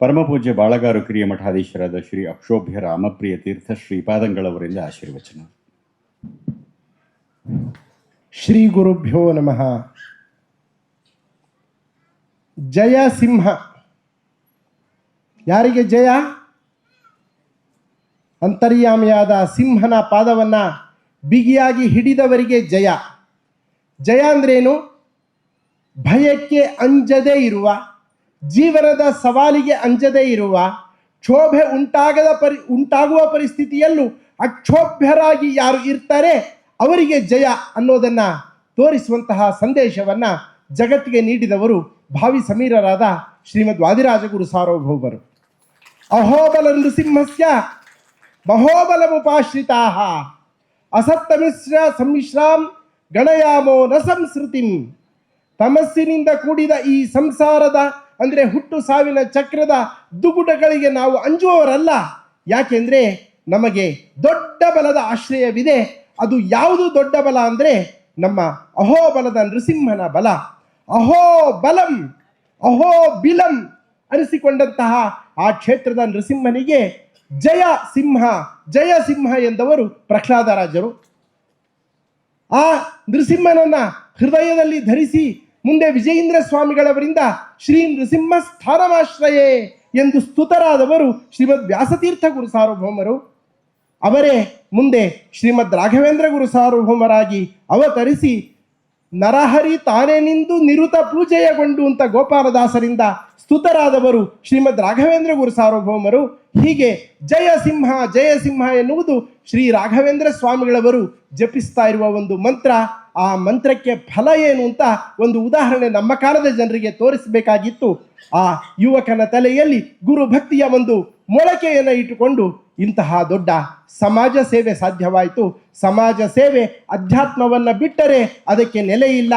ಪರಮಪೂಜ್ಯ ಬಾಳಗಾರು ಕಿರಿಯ ಮಠಾಧೀಶರಾದ ಶ್ರೀ ಅಕ್ಷೋಭ್ಯ ರಾಮಪ್ರಿಯ ತೀರ್ಥ ಶ್ರೀಪಾದಂಗಳವರಿಂದ ಆಶೀರ್ವಚನ. ಶ್ರೀ ಗುರುಭ್ಯೋ ನಮಃ. ಜಯ ಸಿಂಹ. ಯಾರಿಗೆ ಜಯ? ಅಂತರ್ಯಾಮಿಯಾದ ಸಿಂಹನ ಪಾದವನ್ನ ಬಿಗಿಯಾಗಿ ಹಿಡಿದವರಿಗೆ ಜಯ. ಜಯ ಅಂದ್ರೇನು? ಭಯಕ್ಕೆ ಅಂಜದೇ ಇರುವ ಜೀವನದ ಸವಾಲಿಗೆ ಅಂಜದೇ ಇರುವ, ಕ್ಷೋಭೆ ಉಂಟಾಗದ ಪರಿ, ಉಂಟಾಗುವ ಪರಿಸ್ಥಿತಿಯಲ್ಲೂ ಅಕ್ಷೋಭ್ಯರಾಗಿ ಯಾರು ಇರ್ತಾರೆ, ಅವರಿಗೆ ಜಯ ಅನ್ನೋದನ್ನ ತೋರಿಸುವಂತಹ ಸಂದೇಶವನ್ನ ಜಗತ್ತಿಗೆ ನೀಡಿದವರು ಭಾವಿ ಸಮೀರರಾದ ಶ್ರೀಮದ್ ವಾದಿರಾಜಗುರು ಸಾರ್ವಭೌಮರು ಅಹೋಬಲ ನೃಸಿಂಹಸ್ಯ ಮಹೋಬಲಮುಪಾಶ್ರಿತಾ ಅಸತ್ತಮಿಶ್ರ ಸಮ್ಮಿಶ್ರಾಂ ಗಣಯಾಮೋ ನ ಸಂಸ್ಕೃತಿಂ ತಮಸ್ಸಿನಿಂದ ಕೂಡಿದ ಈ ಸಂಸಾರದ ಅಂದರೆ ಹುಟ್ಟು ಸಾವಿನ ಚಕ್ರದ ದುಗುಡಗಳಿಗೆ ನಾವು ಅಂಜುವವರಲ್ಲ. ಯಾಕೆಂದರೆ ನಮಗೆ ದೊಡ್ಡ ಬಲದ ಆಶ್ರಯವಿದೆ. ಅದು ಯಾವುದು ದೊಡ್ಡ ಬಲ ಅಂದರೆ ನಮ್ಮ ಅಹೋಬಲದ ನೃಸಿಂಹನ ಬಲ. ಅಹೋ ಬಲಂ ಅಹೋ ಬಿಲಂ ಅನಿಸಿಕೊಂಡಂತಹ ಆ ಕ್ಷೇತ್ರದ ನೃಸಿಂಹನಿಗೆ ಜಯ ಸಿಂಹ ಜಯ ಸಿಂಹ ಎಂದವರು ಪ್ರಹ್ಲಾದರಾಜರು. ಆ ನೃಸಿಂಹನನ್ನ ಹೃದಯದಲ್ಲಿ ಧರಿಸಿ ಮುಂದೆ ವಿಜಯೇಂದ್ರ ಸ್ವಾಮಿಗಳವರಿಂದ ಶ್ರೀ ನೃಸಿಂಹ ಸ್ಥಾನಮಾಶ್ರಯೇ ಎಂದು ಸ್ತುತರಾದವರು ಶ್ರೀಮದ್ ವ್ಯಾಸತೀರ್ಥ ಗುರು ಸಾರ್ವಭೌಮರು. ಅವರೇ ಮುಂದೆ ಶ್ರೀಮದ್ ರಾಘವೇಂದ್ರ ಗುರು ಸಾರ್ವಭೌಮರಾಗಿ ಅವತರಿಸಿ, ನರಹರಿ ತಾನೇ ನಿಂದು ನಿರುತ ಪೂಜೆಯಗೊಂಡು ಅಂತ ಗೋಪಾಲದಾಸರಿಂದ ಸ್ತುತರಾದವರು ಶ್ರೀಮದ್ ರಾಘವೇಂದ್ರ ಗುರು ಸಾರ್ವಭೌಮರು. ಹೀಗೆ ಜಯ ಸಿಂಹ ಜಯ ಸಿಂಹ ಎನ್ನುವುದು ಶ್ರೀ ರಾಘವೇಂದ್ರ ಸ್ವಾಮಿಗಳವರು ಜಪಿಸ್ತಾ ಇರುವ ಒಂದು ಮಂತ್ರ. ಆ ಮಂತ್ರಕ್ಕೆ ಫಲ ಏನು ಅಂತ ಒಂದು ಉದಾಹರಣೆ ನಮ್ಮ ಕಾಲದ ಜನರಿಗೆ ತೋರಿಸಬೇಕಾಗಿತ್ತು. ಆ ಯುವಕನ ತಲೆಯಲ್ಲಿ ಗುರು ಭಕ್ತಿಯ ಒಂದು ಮೊಳಕೆಯನ್ನು ಇಟ್ಟುಕೊಂಡು ಇಂತಹ ದೊಡ್ಡ ಸಮಾಜ ಸೇವೆ ಸಾಧ್ಯವಾಯಿತು. ಸಮಾಜ ಸೇವೆ ಅಧ್ಯಾತ್ಮವನ್ನು ಬಿಟ್ಟರೆ ಅದಕ್ಕೆ ನೆಲೆ ಇಲ್ಲ.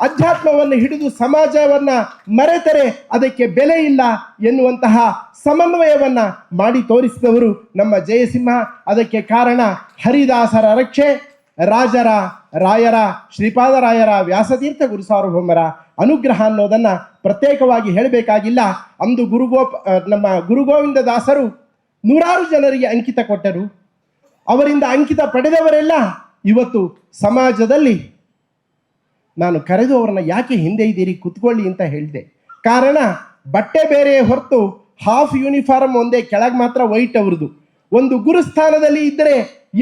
ಅಧ್ಯಾತ್ಮವನ್ನು ಹಿಡಿದು ಸಮಾಜವನ್ನು ಮರೆತರೆ ಅದಕ್ಕೆ ಬೆಲೆ ಇಲ್ಲ ಎನ್ನುವಂತಹ ಸಮನ್ವಯವನ್ನು ಮಾಡಿ ತೋರಿಸಿದವರು ನಮ್ಮ ಜಯಸಿಂಹ. ಅದಕ್ಕೆ ಕಾರಣ ಹರಿದಾಸರ ರಕ್ಷೆ. ರಾಜರ ರಾಯರ ಶ್ರೀಪಾದರಾಯರ ವ್ಯಾಸತೀರ್ಥ ಗುರು ಸಾರ್ವಭೌಮರ ಅನುಗ್ರಹ ಅನ್ನೋದನ್ನ ಪ್ರತ್ಯೇಕವಾಗಿ ಹೇಳಬೇಕಾಗಿಲ್ಲ. ಅಂದು ಗುರುಗೋಪ್ ನಮ್ಮ ಗುರುಗೋವಿಂದ ದಾಸರು ನೂರಾರು ಜನರಿಗೆ ಅಂಕಿತ ಕೊಟ್ಟರು. ಅವರಿಂದ ಅಂಕಿತ ಪಡೆದವರೆಲ್ಲ ಇವತ್ತು ಸಮಾಜದಲ್ಲಿ ನಾನು ಕರೆದು ಅವರನ್ನ ಯಾಕೆ ಹಿಂದೆ ಇದ್ದೀರಿ, ಕುತ್ಕೊಳ್ಳಿ ಅಂತ ಹೇಳಿದೆ. ಕಾರಣ, ಬಟ್ಟೆ ಬೇರೆ ಹೊರತು ಹಾಫ್ ಯೂನಿಫಾರ್ಮ್ ಒಂದೇ, ಕೆಳಗೆ ಮಾತ್ರ ವೈಟ್ ಅವ್ರದ್ದು. ಒಂದು ಗುರುಸ್ಥಾನದಲ್ಲಿ ಇದ್ದರೆ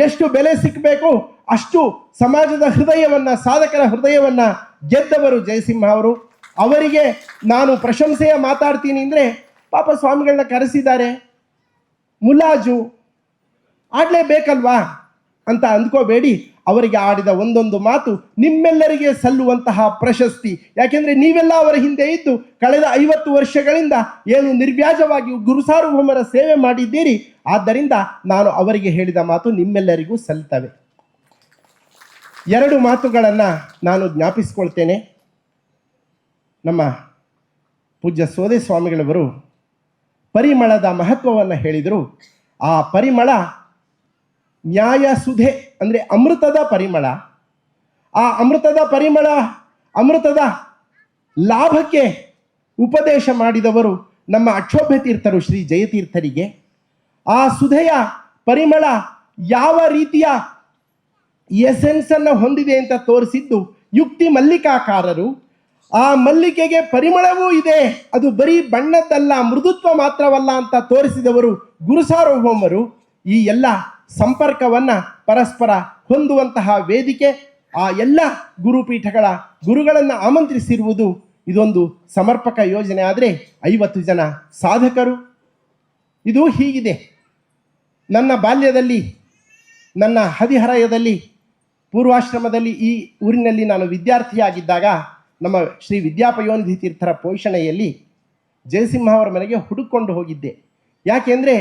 ಎಷ್ಟು ಬೆಲೆ ಸಿಕ್ಕಬೇಕು ಅಷ್ಟು ಸಮಾಜದ ಹೃದಯವನ್ನ, ಸಾಧಕರ ಹೃದಯವನ್ನ ಗೆದ್ದವರು ಜಯಸಿಂಹ ಅವರು. ಅವರಿಗೆ ನಾನು ಪ್ರಶಂಸೆಯ ಮಾತಾಡ್ತೀನಿ ಅಂದರೆ ಪಾಪ ಸ್ವಾಮಿಗಳನ್ನ ಕರೆಸಿದ್ದಾರೆ. ಮುಲಾಜು ಆಡಲೇಬೇಕಲ್ವಾ ಅಂತ ಅಂದ್ಕೋಬೇಡಿ. ಅವರಿಗೆ ಆಡಿದ ಒಂದೊಂದು ಮಾತು ನಿಮ್ಮೆಲ್ಲರಿಗೆ ಸಲ್ಲುವಂತಹ ಪ್ರಶಸ್ತಿ. ಯಾಕೆಂದ್ರೆ ನೀವೆಲ್ಲ ಅವರ ಹಿಂದೆ ಇದ್ದು ಕಳೆದ ಐವತ್ತು ವರ್ಷಗಳಿಂದ ಏನು ನಿರ್ವ್ಯಾಜವಾಗಿ ಗುರು ಸಾರ್ವಭೌಮರ ಸೇವೆ ಮಾಡಿದ್ದೀರಿ. ಆದ್ದರಿಂದ ನಾನು ಅವರಿಗೆ ಹೇಳಿದ ಮಾತು ನಿಮ್ಮೆಲ್ಲರಿಗೂ ಸಲ್ತವೆ ಎರಡು ಮಾತುಗಳನ್ನು ನಾನು ಜ್ಞಾಪಿಸ್ಕೊಳ್ತೇನೆ. ನಮ್ಮ ಪೂಜ್ಯ ಸೋದೆ ಸ್ವಾಮಿಗಳವರು ಪರಿಮಳದ ಮಹತ್ವವನ್ನು ಹೇಳಿದರು. ಆ ಪರಿಮಳ ನ್ಯಾಯ ಸುಧೆ ಅಂದರೆ ಅಮೃತದ ಪರಿಮಳ. ಆ ಅಮೃತದ ಪರಿಮಳ ಅಮೃತದ ಲಾಭಕ್ಕೆ ಉಪದೇಶ ಮಾಡಿದವರು ನಮ್ಮ ಅಕ್ಷೋಭ್ಯ ತೀರ್ಥರು ಶ್ರೀ ಜಯತೀರ್ಥರಿಗೆ. ಆ ಸುಧೆಯ ಪರಿಮಳ ಯಾವ ರೀತಿಯ ಎಸೆನ್ಸ್ ಅನ್ನು ಹೊಂದಿದೆ ಅಂತ ತೋರಿಸಿದ್ದು ಯುಕ್ತಿ ಮಲ್ಲಿಕಾಕಾರರು. ಆ ಮಲ್ಲಿಕೆಗೆ ಪರಿಮಳವೂ ಇದೆ. ಅದು ಬರೀ ಬಣ್ಣದ್ದಲ್ಲ, ಮೃದುತ್ವ ಮಾತ್ರವಲ್ಲ ಅಂತ ತೋರಿಸಿದವರು ಗುರು ಸಾರ್ವಭೌಮರು ಈ ಎಲ್ಲ ಸಂಪರ್ಕವನ್ನ ಪರಸ್ಪರ ಹೊಂದುವಂತಹ ವೇದಿಕೆ, ಆ ಎಲ್ಲ ಗುರುಪೀಠಗಳ ಗುರುಗಳನ್ನು ಆಮಂತ್ರಿಸಿರುವುದು ಇದೊಂದು ಸಮರ್ಪಕ ಯೋಜನೆ. ಆದರೆ ಐವತ್ತು ಜನ ಸಾಧಕರು, ಇದು ಹೀಗಿದೆ. ನನ್ನ ಬಾಲ್ಯದಲ್ಲಿ, ನನ್ನ ಹದಿಹರಯದಲ್ಲಿ ಪೂರ್ವಾಶ್ರಮದಲ್ಲಿ ಈ ಊರಿನಲ್ಲಿ ನಾನು ವಿದ್ಯಾರ್ಥಿಯಾಗಿದ್ದಾಗ ನಮ್ಮ ಶ್ರೀ ವಿದ್ಯಾಪಯೋನಿಧಿ ತೀರ್ಥರ ಪೋಷಣೆಯಲ್ಲಿ ಜಯಸಿಂಹ ಅವರ ಮನೆಗೆ ಹುಡುಕೊಂಡು ಹೋಗಿದ್ದೆ. ಯಾಕೆಂದರೆ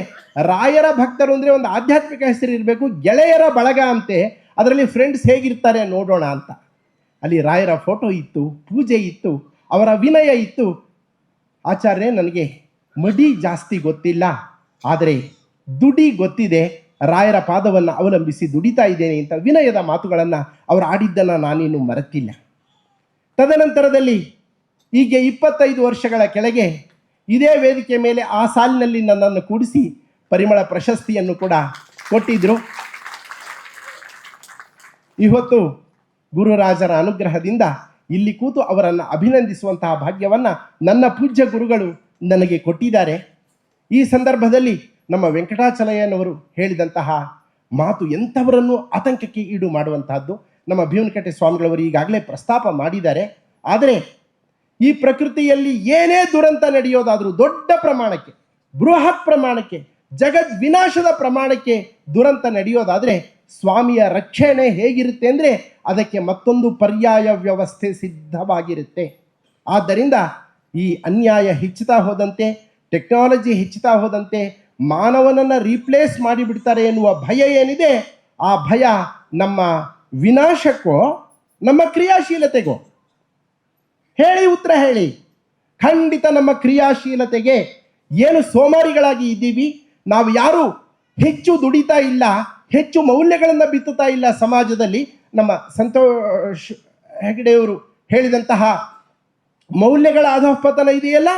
ರಾಯರ ಭಕ್ತರು ಅಂದರೆ ಒಂದು ಆಧ್ಯಾತ್ಮಿಕ ಹೆಸರು ಇರಬೇಕು, ಗೆಳೆಯರ ಬಳಗ ಅಂತೆ, ಅದರಲ್ಲಿ ಫ್ರೆಂಡ್ಸ್ ಹೇಗಿರ್ತಾರೆ ನೋಡೋಣ ಅಂತ. ಅಲ್ಲಿ ರಾಯರ ಫೋಟೋ ಇತ್ತು, ಪೂಜೆ ಇತ್ತು, ಅವರ ವಿನಯ ಇತ್ತು. ಆಚಾರ್ಯ ನನಗೆ ಮಡಿ ಜಾಸ್ತಿ ಗೊತ್ತಿಲ್ಲ, ಆದರೆ ದುಡಿ ಗೊತ್ತಿದೆ. ರಾಯರ ಪಾದವನ್ನು ಅವಲಂಬಿಸಿ ದುಡಿತಾ ಇದ್ದೇನೆ ಅಂತ ವಿನಯದ ಮಾತುಗಳನ್ನು ಅವರು ಆಡಿದ್ದನ್ನು ನಾನಿನ್ನು ಮರೆತಿಲ್ಲ. ತದನಂತರದಲ್ಲಿ ಹೀಗೆ ಇಪ್ಪತ್ತೈದು ವರ್ಷಗಳ ಕೆಳಗೆ ಇದೇ ವೇದಿಕೆ ಮೇಲೆ ಆ ಸಾಲಿನಲ್ಲಿ ನನ್ನನ್ನು ಕೂಡಿಸಿ ಪರಿಮಳ ಪ್ರಶಸ್ತಿಯನ್ನು ಕೂಡ ಕೊಟ್ಟಿದ್ದರು ಇವತ್ತು ಗುರುರಾಜರ ಅನುಗ್ರಹದಿಂದ ಇಲ್ಲಿ ಕೂತು ಅವರನ್ನು ಅಭಿನಂದಿಸುವಂತಹ ಭಾಗ್ಯವನ್ನು ನನ್ನ ಪೂಜ್ಯ ಗುರುಗಳು ನನಗೆ ಕೊಟ್ಟಿದ್ದಾರೆ. ಈ ಸಂದರ್ಭದಲ್ಲಿ ನಮ್ಮ ವೆಂಕಟಾಚಲಯ್ಯನವರು ಹೇಳಿದಂತಹ ಮಾತು ಎಂಥವರನ್ನು ಆತಂಕಕ್ಕೆ ಈಡು ಮಾಡುವಂತಹದ್ದು ನಮ್ಮ ಭೀಮನಕಟ್ಟೆ ಸ್ವಾಮಿಗಳವರು ಈಗಾಗಲೇ ಪ್ರಸ್ತಾಪ ಮಾಡಿದ್ದಾರೆ. ಆದರೆ ಈ ಪ್ರಕೃತಿಯಲ್ಲಿ ಏನೇ ದುರಂತ ನಡೆಯೋದಾದರೂ ದೊಡ್ಡ ಪ್ರಮಾಣಕ್ಕೆ, ಬೃಹತ್ ಪ್ರಮಾಣಕ್ಕೆ, ಜಗದ್ ವಿನಾಶದ ಪ್ರಮಾಣಕ್ಕೆ ದುರಂತ ನಡೆಯೋದಾದರೆ ಸ್ವಾಮಿಯ ರಕ್ಷಣೆ ಹೇಗಿರುತ್ತೆ ಅಂದರೆ ಅದಕ್ಕೆ ಮತ್ತೊಂದು ಪರ್ಯಾಯ ವ್ಯವಸ್ಥೆ ಸಿದ್ಧವಾಗಿರುತ್ತೆ. ಆದ್ದರಿಂದ ಈ ಅನ್ಯಾಯ ಹೆಚ್ಚುತ್ತಾ ಹೋದಂತೆ, ಟೆಕ್ನಾಲಜಿ ಹೆಚ್ಚುತ್ತಾ ಹೋದಂತೆ ಮಾನವನನ್ನು ರೀಪ್ಲೇಸ್ ಮಾಡಿಬಿಡ್ತಾರೆ ಎನ್ನುವ ಭಯ ಏನಿದೆ, ಆ ಭಯ ನಮ್ಮ ವಿನಾಶಕ್ಕೋ, ನಮ್ಮ ಕ್ರಿಯಾಶೀಲತೆಗೋ? ಹೇಳಿ ಉತ್ತರ ಹೇಳಿ. ಖಂಡಿತ ನಮ್ಮ ಕ್ರಿಯಾಶೀಲತೆಗೆ ಏನು ಸೋಮಾರಿಗಳಾಗಿ ಇದ್ದೀವಿ? ನಾವು ಯಾರು ಹೆಚ್ಚು ದುಡಿತಾ ಇಲ್ಲ, ಹೆಚ್ಚು ಮೌಲ್ಯಗಳನ್ನು ಬಿತ್ತುತ್ತಾ ಇಲ್ಲ ಸಮಾಜದಲ್ಲಿ. ನಮ್ಮ ಸಂತೋಷ್ ಹೆಗಡೆಯವರು ಹೇಳಿದಂತಹ ಮೌಲ್ಯಗಳ ಅಧಃಪತನ ಇದೆಯಲ್ಲ?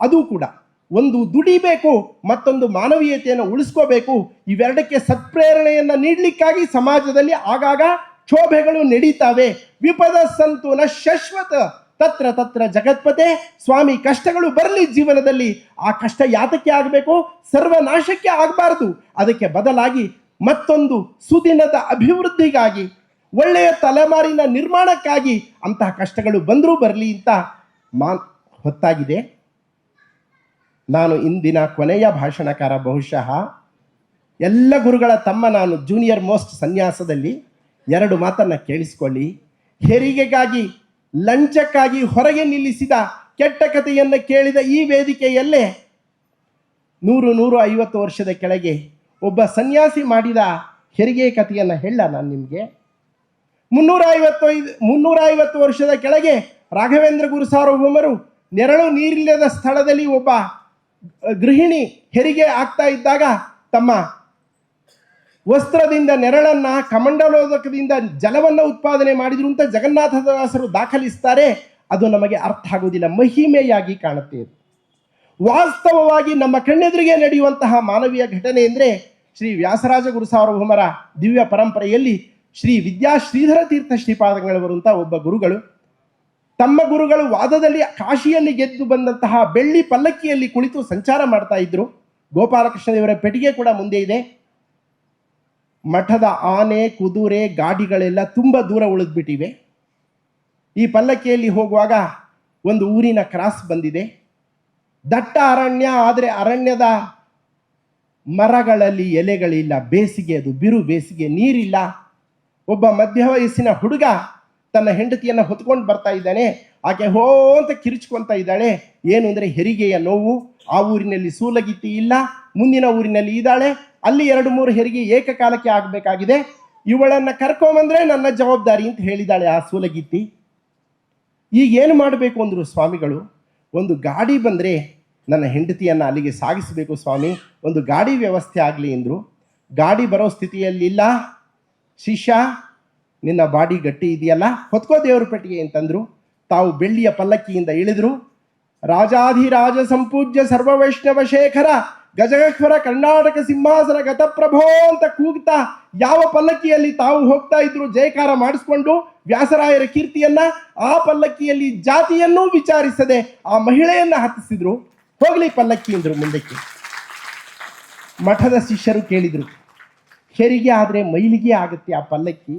ಅದು ಕೂಡ. ಒಂದು ದುಡಿಬೇಕು, ಮತ್ತೊಂದು ಮಾನವೀಯತೆಯನ್ನು ಉಳಿಸ್ಕೋಬೇಕು, ಇವೆರಡಕ್ಕೆ ಸತ್ಪ್ರೇರಣೆಯನ್ನು ನೀಡಲಿಕ್ಕಾಗಿ ಸಮಾಜದಲ್ಲಿ ಆಗಾಗ ಕ್ಷೋಭೆಗಳು ನಡೀತಾವೆ. ವಿಪದ ಸಂತು ನ ಶಾಶ್ವತ. ತತ್ರ ತತ್ರ ಜಗತ್ಪತೆ ಸ್ವಾಮಿ ಕಷ್ಟಗಳು ಬರಲಿ ಜೀವನದಲ್ಲಿ. ಆ ಕಷ್ಟ ಯಾತಕ್ಕೆ ಆಗಬೇಕು? ಸರ್ವನಾಶಕ್ಕೆ ಆಗಬಾರದು. ಅದಕ್ಕೆ ಬದಲಾಗಿ ಮತ್ತೊಂದು ಸುದಿನದ ಅಭಿವೃದ್ಧಿಗಾಗಿ, ಒಳ್ಳೆಯ ತಲೆಮಾರಿನ ನಿರ್ಮಾಣಕ್ಕಾಗಿ ಅಂತಹ ಕಷ್ಟಗಳು ಬಂದರೂ ಬರಲಿ ಅಂತ ಮಾ ಹೊತ್ತಾಗಿದೆ. ನಾನು ಇಂದಿನ ಕೊನೆಯ ಭಾಷಣಕಾರ ಬಹುಶಃ ಎಲ್ಲ ಗುರುಗಳ ತಮ್ಮ ನಾನು ಜೂನಿಯರ್ ಮೋಸ್ಟ್ ಸನ್ಯಾಸದಲ್ಲಿ ಎರಡು ಮಾತನ್ನು ಕೇಳಿಸಿಕೊಳ್ಳಿ. ಹೆರಿಗೆಗಾಗಿ, ಲಂಚಕ್ಕಾಗಿ ಹೊರಗೆ ನಿಲ್ಲಿಸಿದ ಕೆಟ್ಟ ಕಥೆಯನ್ನು ಕೇಳಿದ ಈ ವೇದಿಕೆಯಲ್ಲೇ ನೂರು ನೂರು ಐವತ್ತು ವರ್ಷದ ಕೆಳಗೆ ಒಬ್ಬ ಸನ್ಯಾಸಿ ಮಾಡಿದ ಹೆರಿಗೆ ಕಥೆಯನ್ನು ಹೇಳ ನಾನು ನಿಮಗೆ. ಮುನ್ನೂರ ಐವತ್ತೈದು, ಮುನ್ನೂರ ಐವತ್ತು ವರ್ಷದ ಕೆಳಗೆ ರಾಘವೇಂದ್ರ ಗುರು ಸಾರ್ವಭೌಮರು ನೆರಳು ನೀರಿಲ್ಲದ ಸ್ಥಳದಲ್ಲಿ ಒಬ್ಬ ಗೃಹಿಣಿ ಹೆರಿಗೆ ಆಗ್ತಾ ಇದ್ದಾಗ ತಮ್ಮ ವಸ್ತ್ರದಿಂದ ನೆರಳನ್ನ ಕಮಂಡಲೋದಕದಿಂದ ಜಲವನ್ನು ಉತ್ಪಾದನೆ ಮಾಡಿದ್ರು ಅಂತ ಜಗನ್ನಾಥದಾಸರು ದಾಖಲಿಸ್ತಾರೆ, ಅದು ನಮಗೆ ಅರ್ಥ ಆಗುವುದಿಲ್ಲ. ಮಹಿಮೆಯಾಗಿ ಕಾಣುತ್ತೆ ವಾಸ್ತವವಾಗಿ ನಮ್ಮ ಕಣ್ಣೆದುರಿಗೆ ನಡೆಯುವಂತಹ ಮಾನವೀಯ ಘಟನೆ ಅಂದರೆ ಶ್ರೀ ವ್ಯಾಸರಾಜ ಗುರು ಸಾರ್ವಭೌಮರ ದಿವ್ಯ ಪರಂಪರೆಯಲ್ಲಿ ಶ್ರೀ ವಿದ್ಯಾ ಶ್ರೀಧರ ತೀರ್ಥ ಶ್ರೀಪಾದಗಳವರು ಅಂತ ಒಬ್ಬ ಗುರುಗಳು ತಮ್ಮ ಗುರುಗಳು ವಾದದಲ್ಲಿ ಕಾಶಿಯಲ್ಲಿ ಗೆದ್ದು ಬಂದಂತಹ ಬೆಳ್ಳಿ ಪಲ್ಲಕ್ಕಿಯಲ್ಲಿ ಕುಳಿತು ಸಂಚಾರ ಮಾಡ್ತಾ ಇದ್ರು. ಗೋಪಾಲಕೃಷ್ಣ ದೇವರ ಪೆಟ್ಟಿಗೆ ಕೂಡ ಮುಂದೆ ಇದೆ. ಮಠದ ಆನೆ, ಕುದುರೆ, ಗಾಡಿಗಳೆಲ್ಲ ತುಂಬ ದೂರ ಉಳಿದ್ಬಿಟ್ಟಿವೆ. ಈ ಪಲ್ಲಕ್ಕಿಯಲ್ಲಿ ಹೋಗುವಾಗ ಒಂದು ಊರಿನ ಕ್ರಾಸ್ ಬಂದಿದೆ. ದಟ್ಟ ಅರಣ್ಯ, ಆದರೆ ಅರಣ್ಯದ ಮರಗಳಲ್ಲಿ ಎಲೆಗಳಿಲ್ಲ, ಬೇಸಿಗೆ ಅದು ಬಿರು ಬೇಸಿಗೆ ನೀರಿಲ್ಲ. ಒಬ್ಬ ಮಧ್ಯ ವಯಸ್ಸಿನ ಹುಡುಗ ತನ್ನ ಹೆಂಡತಿಯನ್ನು ಹೊತ್ಕೊಂಡು ಬರ್ತಾ ಇದ್ದಾನೆ. ಆಕೆ ಹೋ ಅಂತ ಕಿರಿಚ್ಕೊಂತ ಇದ್ದಾಳೆ. ಏನು ಅಂದರೆ ಹೆರಿಗೆಯ ನೋವು. ಆ ಊರಿನಲ್ಲಿ ಸೂಲಗಿತ್ತಿ ಇಲ್ಲ. ಮುಂದಿನ ಊರಿನಲ್ಲಿ ಇದ್ದಾಳೆ. ಅಲ್ಲಿ ಎರಡು ಮೂರು ಹೆರಿಗೆ ಏಕಕಾಲಕ್ಕೆ ಆಗಬೇಕಾಗಿದೆ. ಇವಳನ್ನು ಕರ್ಕೊಂಬಂದ್ರೆ ನನ್ನ ಜವಾಬ್ದಾರಿ ಅಂತ ಹೇಳಿದಾಳೆ ಆ ಸೂಲಗಿತ್ತಿ. ಈಗ ಏನು ಮಾಡಬೇಕು ಅಂದರು ಸ್ವಾಮಿಗಳು? ಒಂದು ಗಾಡಿ ಬಂದರೆ ನನ್ನ ಹೆಂಡತಿಯನ್ನು ಅಲ್ಲಿಗೆ ಸಾಗಿಸಬೇಕು ಸ್ವಾಮಿ. ಒಂದು ಗಾಡಿ ವ್ಯವಸ್ಥೆ ಆಗಲಿ ಎಂದರು ಗಾಡಿ ಬರೋ ಸ್ಥಿತಿಯಲ್ಲಿಲ್ಲ. ಶಿಷ್ಯ ನಿನ್ನ ಬಾಡಿ ಗಟ್ಟಿ ಇದೆಯಲ್ಲ? ಹೊತ್ಕೋ ದೇವರ ಪೆಟ್ಟಿಗೆ ಅಂತಂದ್ರು. ತಾವು ಬೆಳ್ಳಿಯ ಪಲ್ಲಕ್ಕಿಯಿಂದ ಇಳಿದ್ರು. ರಾಜಾಧಿರಾಜ ಸಂಪೂಜ್ಯ ಸರ್ವವೈಷ್ಣವ ಶೇಖರ ಗಜಗಶ್ವರ ಕರ್ನಾಟಕ ಸಿಂಹಾಸನ ಗತಪ್ರಭೋ ಅಂತ ಕೂಗ್ತಾ ಯಾವ ಪಲ್ಲಕ್ಕಿಯಲ್ಲಿ ತಾವು ಹೋಗ್ತಾ ಇದ್ರು ಜಯಕಾರ ಮಾಡಿಸ್ಕೊಂಡು ವ್ಯಾಸರಾಯರ ಕೀರ್ತಿಯನ್ನ ಆ ಪಲ್ಲಕ್ಕಿಯಲ್ಲಿ ಜಾತಿಯನ್ನೂ ವಿಚಾರಿಸದೆ ಆ ಮಹಿಳೆಯನ್ನ ಹತ್ತಿಸಿದ್ರು. ಹೋಗ್ಲಿ ಪಲ್ಲಕ್ಕಿ ಅಂದ್ರು ಮುಂದಕ್ಕೆ. ಮಠದ ಶಿಷ್ಯರು ಕೇಳಿದ್ರು, ಹೆರಿಗೆ ಆದರೆ ಮೈಲಿಗೆ ಆಗುತ್ತೆ ಆ ಪಲ್ಲಕ್ಕಿ.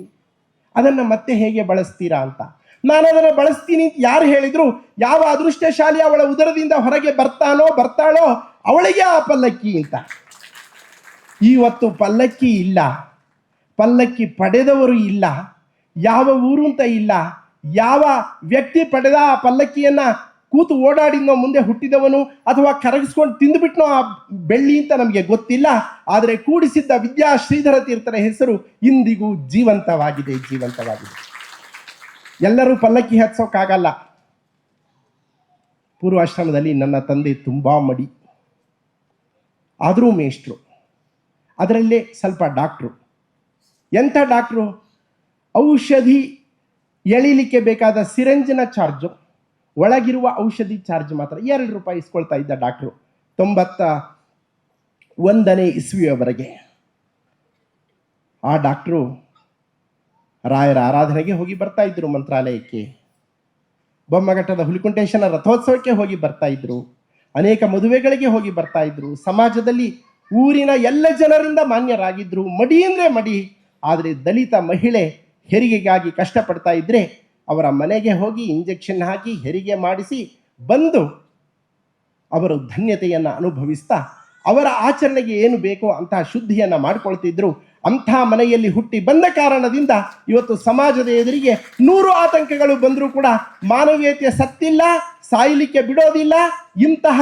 ಅದನ್ನು ಮತ್ತೆ ಹೇಗೆ ಬಳಸ್ತೀರಾ ಅಂತ. ನಾನು ಅದನ್ನು ಬಳಸ್ತೀನಿ ಅಂತ ಯಾರು ಹೇಳಿದ್ರು, ಯಾವ ಅದೃಷ್ಟಶಾಲಿ ಅವಳ ಉದರದಿಂದ ಹೊರಗೆ ಬರ್ತಾನೋ, ಬರ್ತಾಳೋ ಅವಳಿಗೆ ಆ ಪಲ್ಲಕ್ಕಿ ಅಂತ. ಇವತ್ತು ಪಲ್ಲಕ್ಕಿ ಇಲ್ಲ. ಪಲ್ಲಕ್ಕಿ ಪಡೆದವರು ಇಲ್ಲ. ಯಾವ ಊರು ಅಂತ ಇಲ್ಲ. ಯಾವ ವ್ಯಕ್ತಿ ಪಡೆದ ಆ ಪಲ್ಲಕ್ಕಿಯನ್ನ ಕೂತು ಓಡಾಡಿದ್ನೋ ಮುಂದೆ ಹುಟ್ಟಿದವನು ಅಥವಾ ಕರಗಿಸ್ಕೊಂಡು ತಿಂದುಬಿಟ್ನೋ ಆ ಬೆಳ್ಳಿ ಅಂತ ನಮಗೆ ಗೊತ್ತಿಲ್ಲ. ಆದರೆ ಕೂಡಿಸಿದ್ದ ವಿದ್ಯಾ ಶ್ರೀಧರ ತೀರ್ಥರ ಹೆಸರು ಇಂದಿಗೂ ಜೀವಂತವಾಗಿದೆ ಜೀವಂತವಾಗಿದೆ. ಎಲ್ಲರೂ ಪಲ್ಲಕ್ಕಿ ಹಚ್ಚೋಕ್ಕಾಗಲ್ಲ ಪೂರ್ವಾಶ್ರಮದಲ್ಲಿ ನನ್ನ ತಂದೆ ತುಂಬ ಮಡಿ. ಆದರೂ ಮೇಷ್ಟ್ರು. ಅದರಲ್ಲೇ ಸ್ವಲ್ಪ ಡಾಕ್ಟ್ರು. ಎಂಥ ಡಾಕ್ಟ್ರು? ಔಷಧಿ ಎಳಿಲಿಕ್ಕೆ ಬೇಕಾದ ಸಿರಂಜಿನ ಚಾರ್ಜು. ಒಳಗಿರುವ ಔಷಧಿ ಚಾರ್ಜ್ ಮಾತ್ರ ಎರಡು ರೂಪಾಯಿ ಇಸ್ಕೊಳ್ತಾ ಇದ್ದ ಡಾಕ್ಟ್ರು. ತೊಂಬತ್ತ ಒಂದನೇ ಇಸ್ವಿಯವರೆಗೆ. ಆ ಡಾಕ್ಟ್ರು ರಾಯರ ಆರಾಧನೆಗೆ ಹೋಗಿ ಬರ್ತಾ ಇದ್ರು ಮಂತ್ರಾಲಯಕ್ಕೆ. ಬೊಮ್ಮಘಟ್ಟದ ಹುಲಿಕುಂಟೇಶನ ರಥೋತ್ಸವಕ್ಕೆ ಹೋಗಿ ಬರ್ತಾ ಇದ್ರು. ಅನೇಕ ಮದುವೆಗಳಿಗೆ ಹೋಗಿ ಬರ್ತಾ ಇದ್ರು. ಸಮಾಜದಲ್ಲಿ ಊರಿನ ಎಲ್ಲ ಜನರಿಂದ ಮಾನ್ಯರಾಗಿದ್ರು. ಮಡಿ ಅಂದ್ರೆ ಮಡಿ. ಆದರೆ ದಲಿತ ಮಹಿಳೆ ಹೆರಿಗೆಗಾಗಿ ಕಷ್ಟಪಡ್ತಾ ಇದ್ರೆ ಅವರ ಮನೆಗೆ ಹೋಗಿ ಇಂಜೆಕ್ಷನ್ ಹಾಕಿ ಹೆರಿಗೆ ಮಾಡಿಸಿ ಬಂದು ಅವರು ಧನ್ಯತೆಯನ್ನು ಅನುಭವಿಸ್ತಾ ಅವರ ಆಚರಣೆಗೆ ಏನು ಬೇಕೋ ಅಂತಹ ಶುದ್ಧಿಯನ್ನು ಮಾಡಿಕೊಳ್ತಿದ್ರು. ಅಂಥ ಮನೆಯಲ್ಲಿ ಹುಟ್ಟಿ ಬಂದ ಕಾರಣದಿಂದ ಇವತ್ತು ಸಮಾಜದ ಎದುರಿಗೆ ನೂರು ಆತಂಕಗಳು ಬಂದರೂ ಕೂಡ ಮಾನವೀಯತೆ ಸತ್ತಿಲ್ಲ, ಸಾಯಲಿಕ್ಕೆ ಬಿಡೋದಿಲ್ಲ, ಇಂತಹ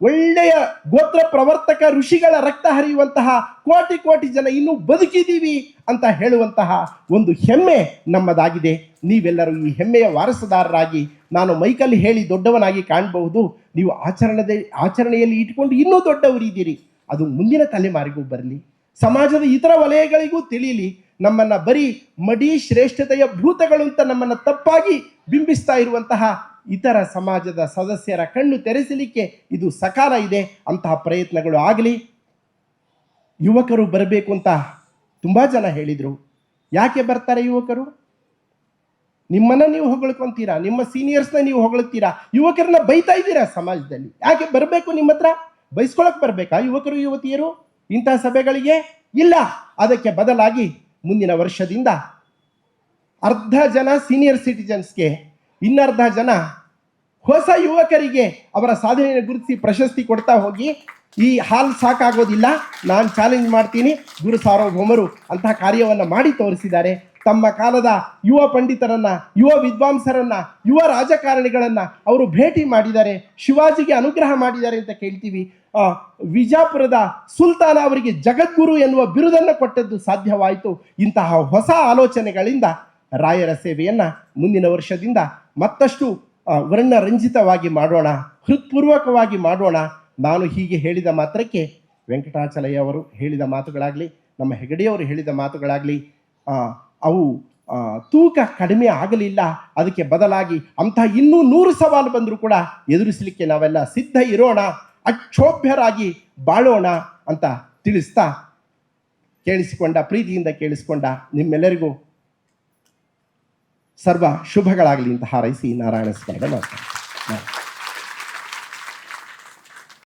ಒಳ್ಳೆಯ ಗೋತ್ರ ಪ್ರವರ್ತಕ ಋಷಿಗಳ ರಕ್ತ ಹರಿಯುವಂತಹ ಕೋಟಿ ಕೋಟಿ ಜನ ಇನ್ನೂ ಬದುಕಿದ್ದೀವಿ ಅಂತ ಹೇಳುವಂತಹ ಒಂದು ಹೆಮ್ಮೆ ನಮ್ಮದಾಗಿದೆ. ನೀವೆಲ್ಲರೂ ಈ ಹೆಮ್ಮೆಯ ವಾರಸದಾರರಾಗಿ ನಾನು ಮೈಕಲ್ಲಿ ಹೇಳಿ ದೊಡ್ಡವನಾಗಿ ಕಾಣಬಹುದು. ನೀವು ಆಚರಣೆ ಆಚರಣೆಯಲ್ಲಿ ಇಟ್ಕೊಂಡು ಇನ್ನೂ ದೊಡ್ಡವರಿದ್ದೀರಿ. ಅದು ಮುಂದಿನ ತಲೆಮಾರಿಗೂ ಬರಲಿ. ಸಮಾಜದ ಇತರ ವಲಯಗಳಿಗೂ ತಿಳಿಯಲಿ ನಮ್ಮನ್ನು ಬರೀ ಮಡಿ ಶ್ರೇಷ್ಠತೆಯ ಭೂತಗಳು ಅಂತ ನಮ್ಮನ್ನು ತಪ್ಪಾಗಿ ಬಿಂಬಿಸ್ತಾ ಇರುವಂತಹ ಇತರ ಸಮಾಜದ ಸದಸ್ಯರ ಕಣ್ಣು ತೆರೆಸಲಿಕ್ಕೆ ಇದು ಸಕಾಲ ಇದೆ. ಅಂತಹ ಪ್ರಯತ್ನಗಳು ಆಗಲಿ. ಯುವಕರು ಬರಬೇಕು ಅಂತ ತುಂಬ ಜನ ಹೇಳಿದರು. ಯಾಕೆ ಬರ್ತಾರೆ ಯುವಕರು? ನಿಮ್ಮನ್ನ ನೀವು ಹೊಗಳ್ಕೊಂತೀರಾ? ನಿಮ್ಮ ಸೀನಿಯರ್ಸ್ನ ನೀವು ಹೊಗಳ್ತೀರಾ? ಯುವಕರನ್ನ ಬೈತಾ ಇದ್ದೀರಾ ಸಮಾಜದಲ್ಲಿ? ಯಾಕೆ ಬರಬೇಕು ನಿಮ್ಮ ಹತ್ರ? ಬೈಸ್ಕೊಳಕ್ ಬರಬೇಕಾ ಯುವಕರು, ಯುವತಿಯರು? ಇಂತಹ ಸಭೆಗಳಿಗೆ? ಇಲ್ಲ. ಅದಕ್ಕೆ ಬದಲಾಗಿ ಮುಂದಿನ ವರ್ಷದಿಂದ ಅರ್ಧ ಜನ ಸೀನಿಯರ್ ಸಿಟಿಜನ್ಸ್ಗೆ ಇನ್ನರ್ಧ ಜನ ಹೊಸ ಯುವಕರಿಗೆ ಅವರ ಸಾಧನೆಯನ್ನು ಗುರುತಿಸಿ ಪ್ರಶಸ್ತಿ ಕೊಡ್ತಾ ಹೋಗಿ, ಈ ಹಾಲ್ ಸಾಕಾಗೋದಿಲ್ಲ. ನಾನು ಚಾಲೆಂಜ್ ಮಾಡ್ತೀನಿ. ಗುರು ಸಾರ್ವಭೌಮರು ಅಂತಹ ಕಾರ್ಯವನ್ನು ಮಾಡಿ ತೋರಿಸಿದ್ದಾರೆ. ತಮ್ಮ ಕಾಲದ ಯುವ ಪಂಡಿತರನ್ನ, ಯುವ ವಿದ್ವಾಂಸರನ್ನ, ಯುವ ರಾಜಕಾರಣಿಗಳನ್ನ ಅವರು ಭೇಟಿ ಮಾಡಿದ್ದಾರೆ. ಶಿವಾಜಿಗೆ ಅನುಗ್ರಹ ಮಾಡಿದ್ದಾರೆ ಅಂತ ಕೇಳ್ತೀವಿ. ವಿಜಾಪುರದ ಸುಲ್ತಾನ ಅವರಿಗೆ ಜಗದ್ಗುರು ಎನ್ನುವ ಬಿರುದನ್ನು ಕೊಟ್ಟದ್ದು ಸಾಧ್ಯವಾಯಿತು. ಇಂತಹ ಹೊಸ ಆಲೋಚನೆಗಳಿಂದ ರಾಯರ ಸೇವೆಯನ್ನ ಮುಂದಿನ ವರ್ಷದಿಂದ ಮತ್ತಷ್ಟು ವರ್ಣರಂಜಿತವಾಗಿ ಮಾಡೋಣ, ಹೃತ್ಪೂರ್ವಕವಾಗಿ ಮಾಡೋಣ. ನಾನು ಹೀಗೆ ಹೇಳಿದ ಮಾತ್ರಕ್ಕೆ ವೆಂಕಟಾಚಲಯ್ಯ ಅವರು ಹೇಳಿದ ಮಾತುಗಳಾಗಲಿ, ನಮ್ಮ ಹೆಗಡೆಯವರು ಹೇಳಿದ ಮಾತುಗಳಾಗಲಿ ಅವು ತೂಕ ಕಡಿಮೆ ಆಗಲಿಲ್ಲ. ಅದಕ್ಕೆ ಬದಲಾಗಿ ಅಂಥ ಇನ್ನೂ ನೂರು ಸವಾಲು ಬಂದರೂ ಕೂಡ ಎದುರಿಸಲಿಕ್ಕೆ ನಾವೆಲ್ಲ ಸಿದ್ಧ ಇರೋಣ, ಅಕ್ಷೋಭ್ಯರಾಗಿ ಬಾಳೋಣ ಅಂತ ತಿಳಿಸ್ತಾ ಕೇಳಿಸಿಕೊಂಡ, ಪ್ರೀತಿಯಿಂದ ಕೇಳಿಸಿಕೊಂಡ ನಿಮ್ಮೆಲ್ಲರಿಗೂ ಸರ್ವ ಶುಭಗಳಾಗಲಿ ಅಂತ ಹಾರೈಸಿ ನಾರಾಯಣ ಸ್ಮರಣೆ ಮಾಡ್ತಾರೆ